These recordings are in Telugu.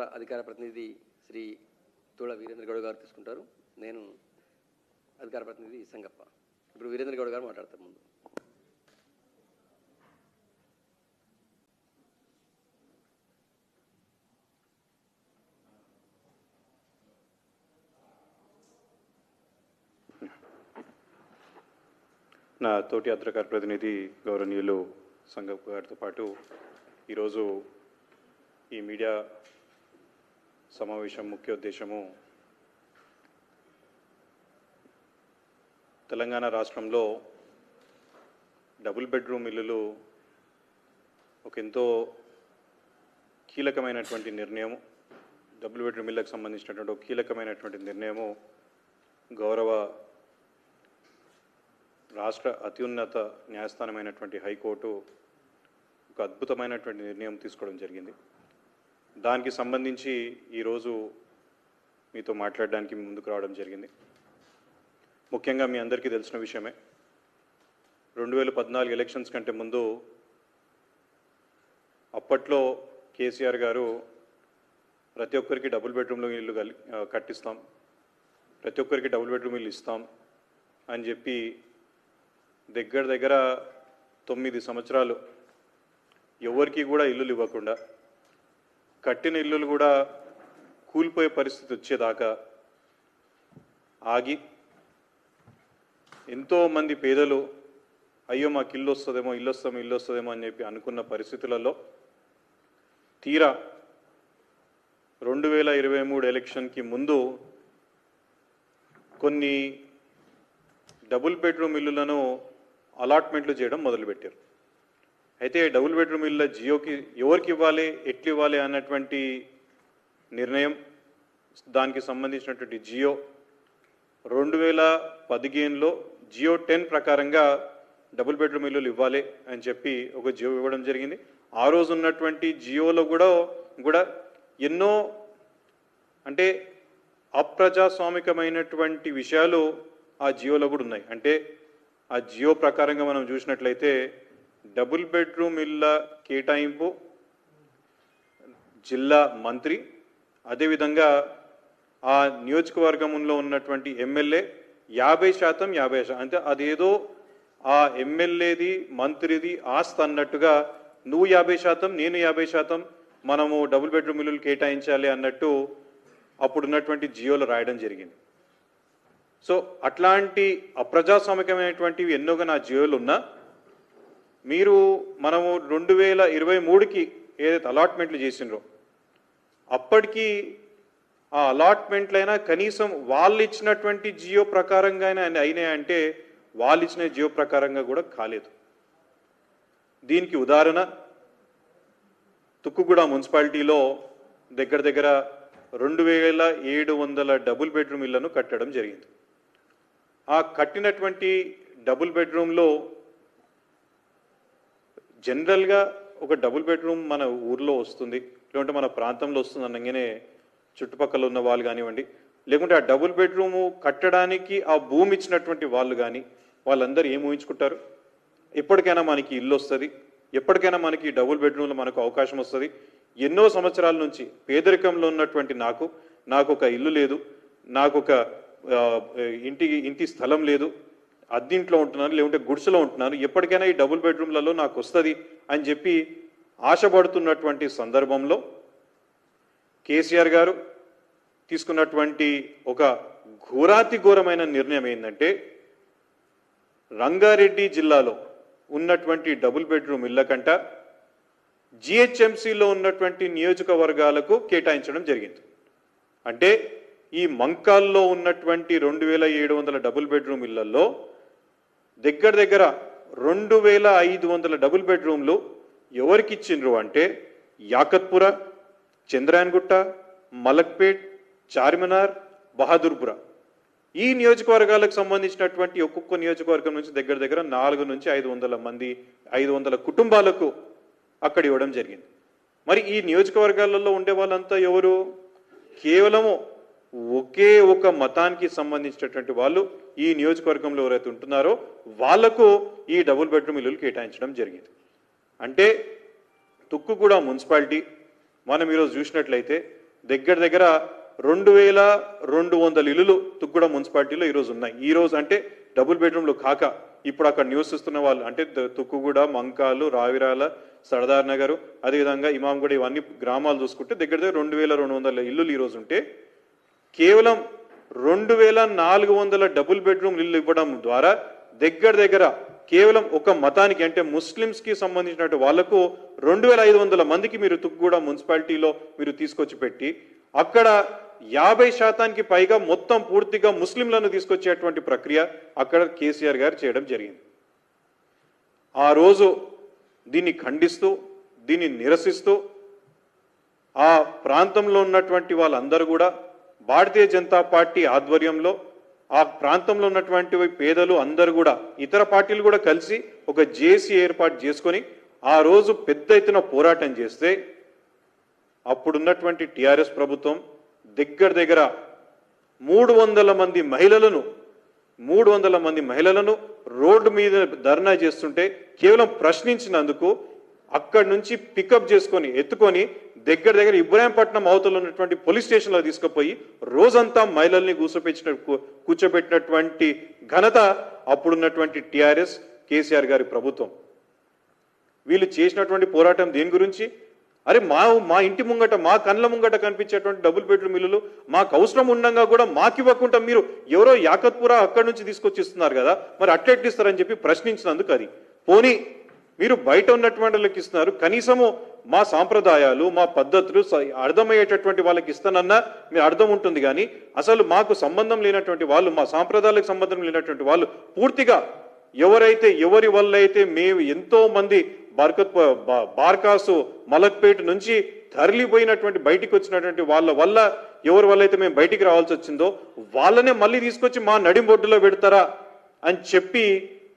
రాష్ట్ర అధికార ప్రతినిధి శ్రీ తుళ వీరేంద్ర గౌడ్ గారు తీసుకుంటారు. నేను అధికార ప్రతినిధి సంగప్ప. ఇప్పుడు వీరేంద్ర గౌడ్ గారు మాట్లాడతారు ముందు. నా తోటి అధికార ప్రతినిధి గౌరవనీయులు సంగప్ గారితో పాటు ఈరోజు ఈ మీడియా సమావేశం ముఖ్య ఉద్దేశము తెలంగాణ రాష్ట్రంలో డబుల్ బెడ్రూమ్ ఇల్లులు ఒక ఎంతో కీలకమైనటువంటి నిర్ణయం డబుల్ బెడ్రూమ్ ఇళ్ళకు సంబంధించినటువంటి ఒక కీలకమైనటువంటి నిర్ణయము గౌరవ రాష్ట్ర అత్యున్నత న్యాయస్థానమైనటువంటి హైకోర్టు ఒక అద్భుతమైనటువంటి నిర్ణయం తీసుకోవడం జరిగింది. దానికి సంబంధించి ఈరోజు మీతో మాట్లాడడానికి ముందుకు రావడం జరిగింది. ముఖ్యంగా మీ అందరికీ తెలిసిన విషయమే. రెండు వేల పద్నాలుగు ఎలక్షన్స్ కంటే ముందు అప్పట్లో కేసీఆర్ గారు ప్రతి ఒక్కరికి డబుల్ బెడ్రూమ్లో ఇల్లు కలి కట్టిస్తాం. ప్రతి ఒక్కరికి డబుల్ బెడ్రూమ్ ఇల్లు ఇస్తాం అని చెప్పి దగ్గర దగ్గర తొమ్మిది సంవత్సరాలు ఎవరికి కూడా ఇల్లులు ఇవ్వకుండా కట్టిన ఇల్లులు కూడా కూలిపోయే పరిస్థితి వచ్చేదాకా ఆగి ఎంతో మంది పేదలు అయ్యో మాకు ఇల్లు వస్తుందేమో ఇల్లు వస్తామో ఇల్లు వస్తుందేమో అని చెప్పి అనుకున్న పరిస్థితులలో తీరా రెండు వేల ఇరవై మూడు ఎలక్షన్కి ముందు కొన్ని డబుల్ బెడ్రూమ్ ఇల్లులను అలాట్మెంట్లు చేయడం మొదలుపెట్టారు. అయితే డబుల్ బెడ్రూమ్ ఇళ్ళ జియోకి ఎవరికి ఇవ్వాలి ఎట్లు ఇవ్వాలి అన్నటువంటి నిర్ణయం దానికి సంబంధించినటువంటి జియో. రెండు వేల పదిహేనులో జియో టెన్ ప్రకారంగా డబుల్ బెడ్రూమ్ ఇల్లులు ఇవ్వాలి అని చెప్పి ఒక జియో ఇవ్వడం జరిగింది. ఆ రోజు ఉన్నటువంటి జియోలో కూడా కూడా ఎన్నో అంటే అప్రజాస్వామికమైనటువంటి విషయాలు ఆ జియోలో కూడా ఉన్నాయి. అంటే ఆ జియో ప్రకారంగా మనం చూసినట్లయితే డబుల్ బెడ్రూమ్ ఇళ్ళ కేటాయింపు జిల్లా మంత్రి. అదేవిధంగా ఆ నియోజకవర్గంలో ఉన్నటువంటి ఎమ్మెల్యే యాభై శాతం యాభై శాతం అంటే అదేదో ఆ ఎమ్మెల్యేది మంత్రిది ఆస్తి అన్నట్టుగా నువ్వు యాభై శాతం నేను యాభై శాతం మనము డబుల్ బెడ్రూమ్ ఇల్లులు కేటాయించాలి అన్నట్టు అప్పుడున్నటువంటి జియోలు రాయడం జరిగింది. సో అట్లాంటి అప్రజాస్వామికమైనటువంటివి ఎన్నోగా నా జియోలు ఉన్నా మీరు మనము రెండు వేల ఇరవై మూడుకి ఏదైతే అలాట్మెంట్లు చేసినరో అప్పటికి ఆ అలాట్మెంట్లైనా కనీసం వాళ్ళు ఇచ్చినటువంటి జియో ప్రకారంగా అయినాయంటే వాళ్ళు ఇచ్చిన జియో ప్రకారంగా కూడా కాలేదు. దీనికి ఉదాహరణ తుక్కుగూడ మున్సిపాలిటీలో దగ్గర దగ్గర రెండు వేల ఏడు వందల డబుల్ బెడ్రూమ్ ఇళ్ళను కట్టడం జరిగింది. ఆ కట్టినటువంటి డబుల్ బెడ్రూమ్లో జనరల్గా ఒక డబుల్ బెడ్రూమ్ మన ఊర్లో వస్తుంది. లేకుంటే మన ప్రాంతంలో వస్తుంది అనగానే చుట్టుపక్కల ఉన్న వాళ్ళు కానివ్వండి. లేకుంటే ఆ డబుల్ బెడ్రూము కట్టడానికి ఆ భూమి ఇచ్చినటువంటి వాళ్ళు కానీ వాళ్ళందరూ ఏం ఊహించుకుంటారు? ఎప్పటికైనా మనకి ఇల్లు వస్తుంది. ఎప్పటికైనా మనకి డబుల్ బెడ్రూమ్లో మనకు అవకాశం వస్తుంది. ఎన్నో సంవత్సరాల నుంచి పేదరికంలో ఉన్నటువంటి నాకు నాకు ఒక ఇల్లు లేదు. నాకు ఒక ఇంటి ఇంటి స్థలం లేదు. అద్దింట్లో ఉంటున్నాను లేకుంటే గుడిసెలో ఉంటున్నాను ఎప్పటికైనా ఈ డబుల్ బెడ్రూమ్లలో నాకు వస్తుంది అని చెప్పి ఆశపడుతున్నటువంటి సందర్భంలో కేసీఆర్ గారు తీసుకున్నటువంటి ఒక ఘోరాతి ఘోరమైన నిర్ణయం ఏంటంటే రంగారెడ్డి జిల్లాలో ఉన్నటువంటి డబుల్ బెడ్రూమ్ ఇళ్ళ కంట జిహెచ్ఎంసీలో ఉన్నటువంటి నియోజకవర్గాలకు కేటాయించడం జరిగింది. అంటే ఈ మంకాల్లో ఉన్నటువంటి రెండు వేల ఏడు వందల డబుల్ బెడ్రూమ్ ఇళ్ళలో దగ్గర దగ్గర రెండు వేల ఐదు వందల డబుల్ బెడ్రూమ్లు ఎవరికి ఇచ్చిండ్రు అంటే యాకత్పుర చంద్రాయన్గుట్ట మలక్పేట్ చార్మినార్ బహదూర్పుర. ఈ నియోజకవర్గాలకు సంబంధించినటువంటి ఒక్కొక్క నియోజకవర్గం నుంచి దగ్గర దగ్గర నాలుగు నుంచి ఐదు వందల మంది ఐదు వందల కుటుంబాలకు అక్కడ ఇవ్వడం జరిగింది. మరి ఈ నియోజకవర్గాలలో ఉండే వాళ్ళంతా ఎవరు? కేవలము ఒకే ఒక మతానికి సంబంధించినటువంటి వాళ్ళు ఈ నియోజకవర్గంలో ఎవరైతే ఉంటున్నారో వాళ్ళకు ఈ డబుల్ బెడ్రూమ్ ఇల్లులు కేటాయించడం జరిగింది. అంటే తుక్కుగూడ మున్సిపాలిటీ మనం ఈరోజు చూసినట్లయితే దగ్గర దగ్గర రెండు వేల రెండు వందల ఇల్లులు తుక్కుగూడ మున్సిపాలిటీలో ఈరోజు ఉన్నాయి. ఈ రోజు అంటే డబుల్ బెడ్రూమ్లు కాక ఇప్పుడు అక్కడ నివసిస్తున్న వాళ్ళు అంటే తుక్కుగూడ మంకాలు రావిరాల సర్దార్ నగరు అదేవిధంగా ఇమాంగూడ ఇవన్నీ గ్రామాలు చూసుకుంటే దగ్గర దగ్గర రెండు వేల రెండు వందల ఇల్లులు ఈరోజు ఉంటే కేవలం రెండు వేల నాలుగు వందల డబుల్ బెడ్రూమ్ ఇల్లు ఇవ్వడం ద్వారా దగ్గర దగ్గర కేవలం ఒక మతానికి అంటే ముస్లిమ్స్కి సంబంధించినట్టు వాళ్ళకు రెండు వేల ఐదు వందల మందికి మీరు తుక్కుగూడ మున్సిపాలిటీలో మీరు తీసుకొచ్చి పెట్టి అక్కడ యాభై శాతానికి పైగా మొత్తం పూర్తిగా ముస్లింలను తీసుకొచ్చేటువంటి ప్రక్రియ అక్కడ కేసీఆర్ గారు చేయడం జరిగింది. ఆ రోజు దీన్ని ఖండిస్తూ దీన్ని నిరసిస్తూ ఆ ప్రాంతంలో ఉన్నటువంటి వాళ్ళందరూ కూడా భారతీయ జనతా పార్టీ ఆధ్వర్యంలో ఆ ప్రాంతంలో ఉన్నటువంటి పేదలు అందరూ కూడా ఇతర పార్టీలు కూడా కలిసి ఒక జేసీ ఏర్పాటు చేసుకొని ఆ రోజు పెద్ద ఎత్తున పోరాటం చేస్తే అప్పుడున్నటువంటి టిఆర్ఎస్ ప్రభుత్వం దగ్గర దగ్గర మూడు వందల మంది మహిళలను మూడు వందల మంది మహిళలను రోడ్డు మీద ధర్నా చేస్తుంటే కేవలం ప్రశ్నించినందుకు అక్కడి నుంచి పికప్ చేసుకొని ఎత్తుకొని దగ్గర దగ్గర ఇబ్రాహీంపట్నం అవతల ఉన్నటువంటి పోలీస్ స్టేషన్లో తీసుకుపోయి రోజంతా మహిళల్ని కూర్చోపెట్టిన కూర్చోబెట్టినటువంటి ఘనత అప్పుడున్నటువంటి టిఆర్ఎస్ కేసీఆర్ గారి ప్రభుత్వం. వీళ్ళు చేసినటువంటి పోరాటం దేని గురించి? అరే మా మా ఇంటి ముంగట మా కళ్ళ ముంగట కనిపించేటువంటి డబుల్ బెడ్రూమ్ ఇల్లులు మాకు అవసరం ఉండగా కూడా మాకు ఇవ్వకుండా మీరు ఎవరో యాకత్పురా అక్కడి నుంచి తీసుకొచ్చి ఇస్తున్నారు కదా మరి అట్లెట్ ఇస్తారని చెప్పి ప్రశ్నించినందుకు అది. పోనీ మీరు బయట ఉన్నటువంటి వాళ్ళకి ఇస్తున్నారు. కనీసము మా సాంప్రదాయాలు మా పద్ధతులు అర్థమయ్యేటటువంటి వాళ్ళకి ఇస్తానన్నా మీరు అర్థం ఉంటుంది కానీ అసలు మాకు సంబంధం లేనటువంటి వాళ్ళు మా సాంప్రదాయాలకు సంబంధం లేనటువంటి వాళ్ళు పూర్తిగా ఎవరైతే ఎవరి వల్ల అయితే మేము ఎంతో మంది బార్కత్ బార్కాసు మలక్పేట నుంచి తరలిపోయినటువంటి బయటికి వచ్చినటువంటి వాళ్ళ వల్ల ఎవరి వల్ల అయితే మేము బయటికి రావాల్సి వచ్చిందో వాళ్ళనే మళ్ళీ తీసుకొచ్చి మా నడిబొడ్డులో పెడతారా అని చెప్పి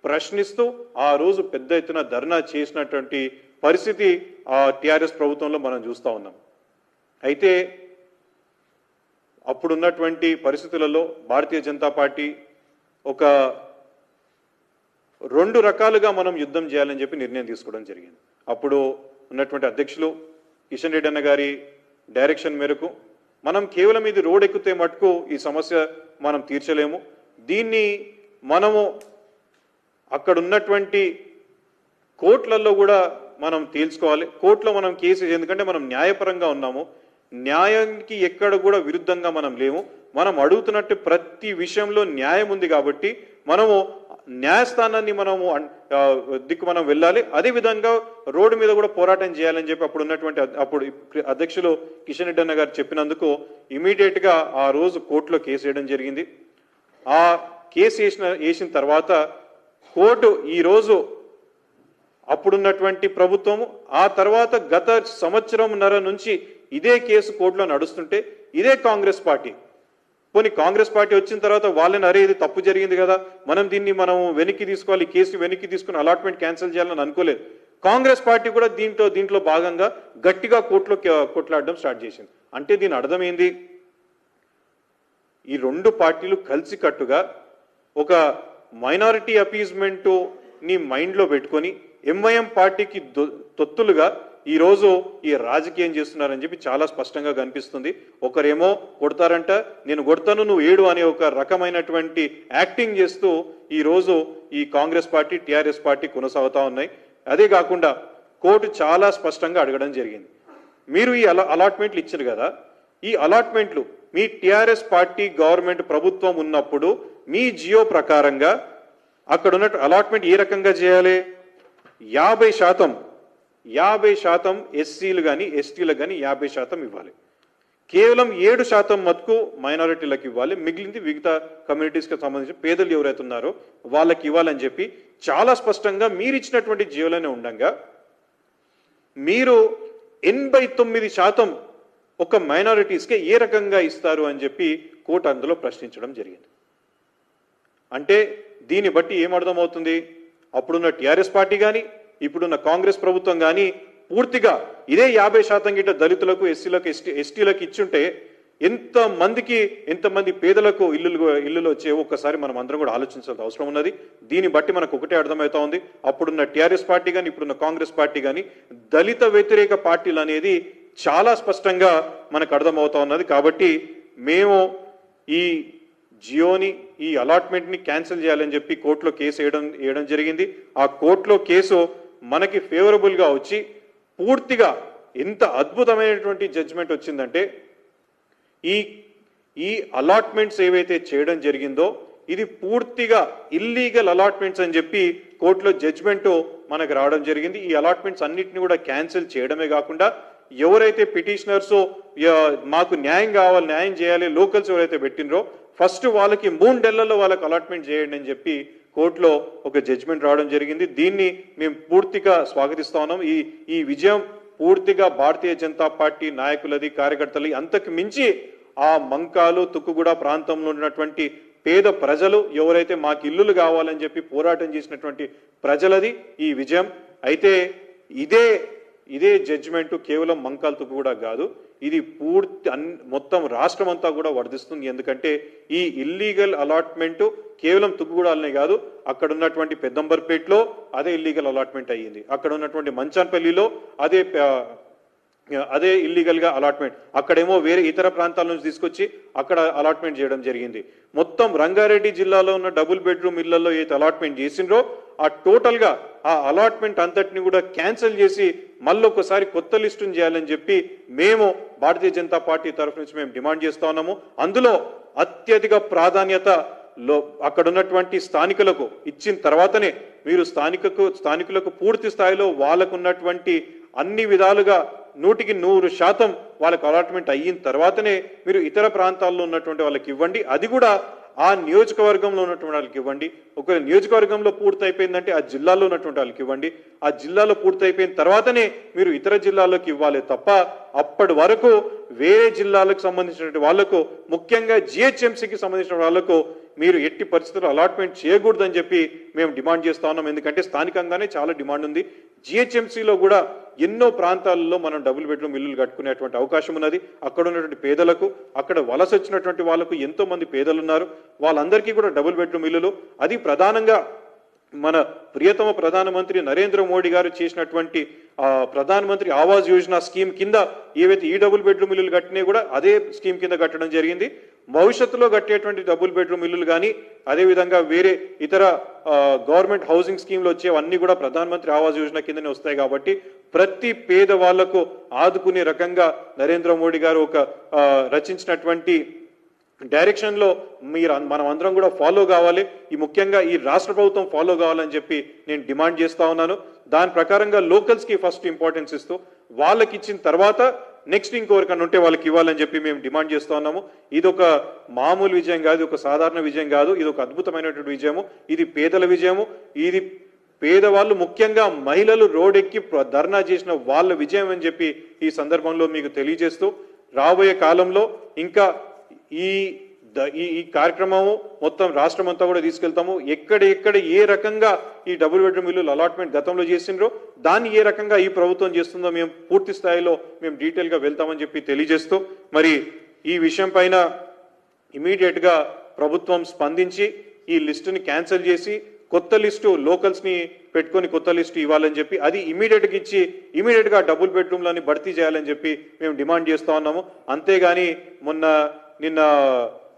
ప్రశ్నిస్తూ ఆ రోజు పెద్ద ఎత్తున ధర్నా చేసినటువంటి పరిస్థితి ఆ టిఆర్ఎస్ ప్రభుత్వంలో మనం చూస్తా ఉన్నాం. అయితే అప్పుడున్నటువంటి పరిస్థితులలో భారతీయ జనతా పార్టీ ఒక రెండు రకాలుగా మనం యుద్ధం చేయాలని చెప్పి నిర్ణయం తీసుకోవడం జరిగింది. అప్పుడు ఉన్నటువంటి అధ్యక్షులు కిషన్ రెడ్డి అన్న గారి డైరెక్షన్ మేరకు మనం కేవలం ఇది రోడ్ ఎక్కితే మటుకు ఈ సమస్య మనం తీర్చలేము. దీన్ని మనము అక్కడ ఉన్నటువంటి కోర్టులలో కూడా మనం తేల్చుకోవాలి. కోర్టులో మనం కేసు ఎందుకంటే మనం న్యాయపరంగా ఉన్నాము. న్యాయానికి ఎక్కడ కూడా విరుద్ధంగా మనం లేము. మనం అడుగుతున్నట్టు ప్రతి విషయంలో న్యాయం ఉంది కాబట్టి మనము న్యాయస్థానాన్ని మనము దిక్కు మనం వెళ్ళాలి. అదే విధంగా రోడ్డు మీద కూడా పోరాటం చేయాలని చెప్పి అప్పుడు ఉన్నటువంటి అప్పుడు అధ్యక్షులు కిషన్ రెడ్డి అన్న గారు చెప్పినందుకు ఇమీడియట్గా ఆ రోజు కోర్టులో కేసు వేయడం జరిగింది. ఆ కేసు వేసిన వేసిన తర్వాత కోర్టు ఈరోజు అప్పుడున్నటువంటి ప్రభుత్వము ఆ తర్వాత గత సంవత్సరంన్నర నుంచి ఇదే కేసు కోర్టులో నడుస్తుంటే ఇదే కాంగ్రెస్ పార్టీ. పోనీ కాంగ్రెస్ పార్టీ వచ్చిన తర్వాత వాళ్ళని అరే ఇది తప్పు జరిగింది కదా మనం దీన్ని మనం వెనక్కి తీసుకోవాలి కేసు వెనక్కి తీసుకుని అలాట్మెంట్ క్యాన్సిల్ చేయాలని అనుకోలేదు. కాంగ్రెస్ పార్టీ కూడా దీంట్లో దీంట్లో భాగంగా గట్టిగా కోర్టులో కొట్లాడడం స్టార్ట్ చేసింది. అంటే దీని అర్థం ఏంది ఈ రెండు పార్టీలు కలిసికట్టుగా ఒక మైనారిటీ అపీజ్మెంట్ని మైండ్లో పెట్టుకొని ఎంఐఎం పార్టీకి తొత్తులుగా ఈ రోజు ఈ రాజకీయం చేస్తున్నారని చెప్పి చాలా స్పష్టంగా కనిపిస్తుంది. ఒకరేమో కొడతారంట నేను కొడతాను నువ్వు ఏడు అనే ఒక రకమైనటువంటి యాక్టింగ్ చేస్తూ ఈ రోజు ఈ కాంగ్రెస్ పార్టీ టీఆర్ఎస్ పార్టీ కొనసాగుతా ఉన్నాయి. అదే కాకుండా కోర్టు చాలా స్పష్టంగా అడగడం జరిగింది. మీరు ఈ అలా అలాట్మెంట్లు ఇచ్చారు కదా ఈ అలాట్మెంట్లు మీ టీఆర్ఎస్ పార్టీ గవర్నమెంట్ ప్రభుత్వం ఉన్నప్పుడు మీ జియో ప్రకారంగా అక్కడ ఉన్న అలాట్మెంట్ ఏ రకంగా చేయాలి? యాభై శాతం యాభై శాతం ఎస్సీలు కానీ ఎస్టీలకు కానీ యాభై శాతం ఇవ్వాలి. కేవలం ఏడు శాతం మటుకు మైనారిటీలకు ఇవ్వాలి. మిగిలింది మిగతా కమ్యూనిటీస్కి సంబంధించి పేదలు ఎవరైతే ఉన్నారో వాళ్ళకి ఇవ్వాలని చెప్పి చాలా స్పష్టంగా మీరు ఇచ్చినటువంటి జియోలోనే ఉండగా మీరు ఎనభై తొమ్మిది శాతం ఒక మైనారిటీస్కే ఏ రకంగా ఇస్తారు అని చెప్పి కోర్టు అందులో ప్రశ్నించడం జరిగింది. అంటే దీన్ని బట్టి ఏం అర్థమవుతుంది? అప్పుడున్న టీఆర్ఎస్ పార్టీ కానీ ఇప్పుడున్న కాంగ్రెస్ ప్రభుత్వం కానీ పూర్తిగా ఇదే యాభై శాతం గిట్ట దళితులకు ఎస్సీలకు ఎస్టీ ఎస్టీలకు ఇచ్చుంటే ఎంతమందికి ఎంతమంది పేదలకు ఇల్లులు ఇల్లులు వచ్చే ఒక్కసారి మనం అందరం కూడా ఆలోచించాల్సిన అవసరం ఉన్నది. దీన్ని బట్టి మనకు ఒకటే అర్థమవుతా ఉంది. అప్పుడున్న టీఆర్ఎస్ పార్టీ కానీ ఇప్పుడున్న కాంగ్రెస్ పార్టీ కానీ దళిత వ్యతిరేక పార్టీలు అనేది చాలా స్పష్టంగా మనకు అర్థమవుతా ఉన్నది. కాబట్టి మేము ఈ జియోని ఈ అలాట్మెంట్ని క్యాన్సిల్ చేయాలని చెప్పి కోర్టులో కేసు వేయడం వేయడం జరిగింది. ఆ కోర్టులో కేసు మనకి ఫేవరబుల్గా వచ్చి పూర్తిగా ఎంత అద్భుతమైనటువంటి జడ్జిమెంట్ వచ్చిందంటే ఈ ఈ అలాట్మెంట్స్ ఏవైతే చేయడం జరిగిందో ఇది పూర్తిగా ఇల్లీగల్ అలాట్మెంట్స్ అని చెప్పి కోర్టులో జడ్జిమెంట్ మనకు రావడం జరిగింది. ఈ అలాట్మెంట్స్ అన్నిటిని కూడా క్యాన్సిల్ చేయడమే కాకుండా ఎవరైతే పిటిషనర్స్ మాకు న్యాయం కావాలి న్యాయం చేయాలి లోకల్స్ ఎవరైతే పెట్టినరో ఫస్ట్ వాళ్ళకి మూడేళ్ళలో వాళ్ళకి అలాట్మెంట్ చేయండి అని చెప్పి కోర్టులో ఒక జడ్జిమెంట్ రావడం జరిగింది. దీన్ని మేము పూర్తిగా స్వాగతిస్తా ఉన్నాం. ఈ ఈ విజయం పూర్తిగా భారతీయ జనతా పార్టీ నాయకులది కార్యకర్తలు అంతకు మించి ఆ మంకాలు తుక్కుగూడ ప్రాంతంలో ఉన్నటువంటి పేద ప్రజలు ఎవరైతే మాకు ఇల్లులు కావాలని చెప్పి పోరాటం చేసినటువంటి ప్రజలది ఈ విజయం. అయితే ఇదే ఇదే జడ్జిమెంట్ కేవలం మంకాలు తుక్కుగూడ కాదు. ఇది పూర్తి అన్ మొత్తం రాష్ట్రం అంతా కూడా వర్ధిస్తుంది. ఎందుకంటే ఈ ఇల్లీగల్ అలాట్మెంట్ కేవలం తుగ్గుగూడాలనే కాదు అక్కడ ఉన్నటువంటి పెద్దంబర్పేటలో అదే ఇల్లీగల్ అలాట్మెంట్ అయ్యింది. అక్కడ ఉన్నటువంటి మంచాన్పల్లిలో అదే అదే ఇల్లీగల్గా అలాట్మెంట్ అక్కడేమో వేరే ఇతర ప్రాంతాల నుంచి తీసుకొచ్చి అక్కడ అలాట్మెంట్ చేయడం జరిగింది. మొత్తం రంగారెడ్డి జిల్లాలో ఉన్న డబుల్ బెడ్రూమ్ ఇళ్ళలో ఏదైతే అలాట్మెంట్ చేసిండ్రో ఆ టోటల్గా ఆ అలాట్మెంట్ అంతటిని కూడా క్యాన్సిల్ చేసి మళ్ళీ ఒకసారి కొత్త లిస్టును చేయాలని చెప్పి మేము భారతీయ జనతా పార్టీ తరఫు నుంచి మేము డిమాండ్ చేస్తా ఉన్నాము. అందులో అత్యధిక ప్రాధాన్యత లో అక్కడ ఉన్నటువంటి స్థానికులకు ఇచ్చిన తర్వాతనే మీరు స్థానికకు స్థానికులకు పూర్తి స్థాయిలో వాళ్ళకు ఉన్నటువంటి అన్ని విధాలుగా నూటికి నూరు శాతం వాళ్ళకు అలాట్మెంట్ అయిన తర్వాతనే మీరు ఇతర ప్రాంతాల్లో ఉన్నటువంటి వాళ్ళకి ఇవ్వండి. అది కూడా ఆ నియోజకవర్గంలో ఉన్నటువంటి వాళ్ళకి ఇవ్వండి. ఒకవేళ నియోజకవర్గంలో పూర్తి అయిపోయిందంటే ఆ జిల్లాలో ఉన్నటువంటి వాళ్ళకి ఇవ్వండి. ఆ జిల్లాలో పూర్తయిపోయిన తర్వాతనే మీరు ఇతర జిల్లాలోకి ఇవ్వాలి తప్ప అప్పటి వరకు వేరే జిల్లాలకు సంబంధించినటువంటి వాళ్ళకు ముఖ్యంగా జిహెచ్ఎంసీకి సంబంధించిన వాళ్ళకు మీరు ఎట్టి పరిస్థితుల్లో అలాట్మెంట్ చేయకూడదని చెప్పి మేము డిమాండ్ చేస్తా ఉన్నాం. ఎందుకంటే స్థానికంగానే చాలా డిమాండ్ ఉంది. జిహెచ్ఎంసీలో కూడా ఎన్నో ప్రాంతాలలో మనం డబుల్ బెడ్రూమ్ ఇల్లులు కట్టుకునేటువంటి అవకాశం ఉన్నది. అక్కడ ఉన్నటువంటి పేదలకు అక్కడ వలస వచ్చినటువంటి వాళ్ళకు ఎంతో మంది పేదలు ఉన్నారు వాళ్ళందరికీ కూడా డబుల్ బెడ్రూమ్ ఇల్లులు. అది ప్రధానంగా మన ప్రియతమ ప్రధానమంత్రి నరేంద్ర మోడీ గారు చేసినటువంటి ప్రధానమంత్రి ఆవాస్ యోజన స్కీమ్ కింద ఏవైతే ఈ డబుల్ బెడ్రూమ్ ఇల్లులు కట్టినా కూడా అదే స్కీమ్ కింద కట్టడం జరిగింది. భవిష్యత్తులో కట్టేటువంటి డబుల్ బెడ్రూమ్ ఇల్లులు కానీ అదేవిధంగా వేరే ఇతర గవర్నమెంట్ హౌసింగ్ స్కీమ్లు వచ్చేవన్నీ కూడా ప్రధానమంత్రి ఆవాస్ యోజన కిందనే వస్తాయి కాబట్టి ప్రతి పేద వాళ్ళకు ఆదుకునే రకంగా నరేంద్ర మోడీ గారు ఒక రచించినటువంటి డైరెక్షన్లో మీరు మనం అందరం కూడా ఫాలో కావాలి. ఈ ముఖ్యంగా ఈ రాష్ట్ర ప్రభుత్వం ఫాలో కావాలని చెప్పి నేను డిమాండ్ చేస్తా ఉన్నాను. దాని ప్రకారంగా లోకల్స్కి ఫస్ట్ ఇంపార్టెన్స్ ఇస్తూ వాళ్ళకి ఇచ్చిన తర్వాత నెక్స్ట్ ఇంకొకరికన్నా ఉంటే వాళ్ళకి ఇవ్వాలని చెప్పి మేము డిమాండ్ చేస్తూ ఉన్నాము. ఇది ఒక మామూలు విజయం కాదు ఇది ఒక సాధారణ విజయం కాదు ఇది ఒక అద్భుతమైనటువంటి విజయము ఇది పేదల విజయము ఇది పేదవాళ్ళు ముఖ్యంగా మహిళలు రోడెక్కి ధర్నా చేసిన వాళ్ళ విజయం అని చెప్పి ఈ సందర్భంలో మీకు తెలియజేస్తూ రాబోయే కాలంలో ఇంకా ఈ ఈ ఈ కార్యక్రమము మొత్తం రాష్ట్రం అంతా కూడా తీసుకెళ్తాము. ఎక్కడ ఎక్కడ ఏ రకంగా ఈ డబుల్ బెడ్రూమ్ ఇల్లు అలాట్మెంట్ గతంలో చేసిండ్రో దాన్ని ఏ రకంగా ఈ ప్రభుత్వం చేస్తుందో మేము పూర్తి స్థాయిలో మేము డీటెయిల్గా వెళ్తామని చెప్పి తెలియజేస్తూ మరి ఈ విషయం పైన ఇమీడియట్గా ప్రభుత్వం స్పందించి ఈ లిస్టుని క్యాన్సిల్ చేసి కొత్త లిస్టు లోకల్స్ని పెట్టుకొని కొత్త లిస్టు ఇవ్వాలని చెప్పి అది ఇమీడియట్గా ఇచ్చి ఇమీడియట్గా డబుల్ బెడ్రూమ్లని భర్తీ చేయాలని చెప్పి మేము డిమాండ్ చేస్తూ ఉన్నాము. అంతేగాని మొన్న నిన్న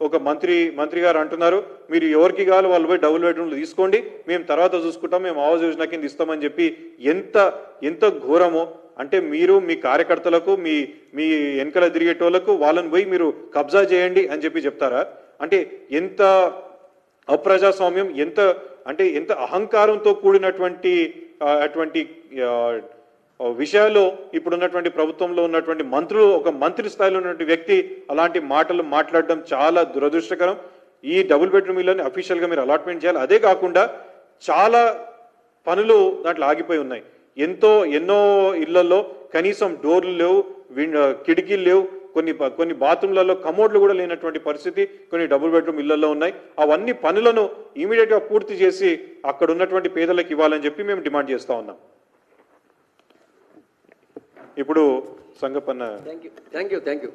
ఒక మంత్రి మంత్రి గారు అంటున్నారు మీరు ఎవరికి కావాలి వాళ్ళు పోయి డబుల్ బెడ్రూమ్లు తీసుకోండి మేము తర్వాత చూసుకుంటాం మేము ఆవాస్ యోజన కింద ఇస్తామని చెప్పి ఎంత ఎంత ఘోరమో అంటే మీరు మీ కార్యకర్తలకు మీ మీ వెనకల తిరిగేటోళ్ళకు వాళ్ళని పోయి మీరు కబ్జా చేయండి అని చెప్పి చెప్తారా? అంటే ఎంత అప్రజాస్వామ్యం ఎంత అంటే ఎంత అహంకారంతో కూడినటువంటి అటువంటి విషయాలు ఇప్పుడున్నటువంటి ప్రభుత్వంలో ఉన్నటువంటి మంత్రులు ఒక మంత్రి స్థాయిలో ఉన్నటువంటి వ్యక్తి అలాంటి మాటలు మాట్లాడడం చాలా దురదృష్టకరం. ఈ డబుల్ బెడ్రూమ్ ఇళ్ళని అఫీషియల్గా మీరు అలాట్మెంట్ చేయాలి. అదే కాకుండా చాలా పనులు దాంట్లో ఆగిపోయి ఉన్నాయి. ఎంతో ఎన్నో ఇళ్ళలో కనీసం డోర్లు లేవు విన్- కిటికీలు లేవు కొన్ని కొన్ని బాత్రూమ్లలో కమోడ్లు కూడా లేనటువంటి పరిస్థితి కొన్ని డబుల్ బెడ్రూమ్ ఇళ్ళలో ఉన్నాయి. అవన్నీ పనులను ఇమీడియట్గా పూర్తి చేసి అక్కడ ఉన్నటువంటి పేదలకు ఇవ్వాలని చెప్పి మేము డిమాండ్ చేస్తా ఉన్నాం. ఇప్పుడు Sangapanna thank you thank you thank you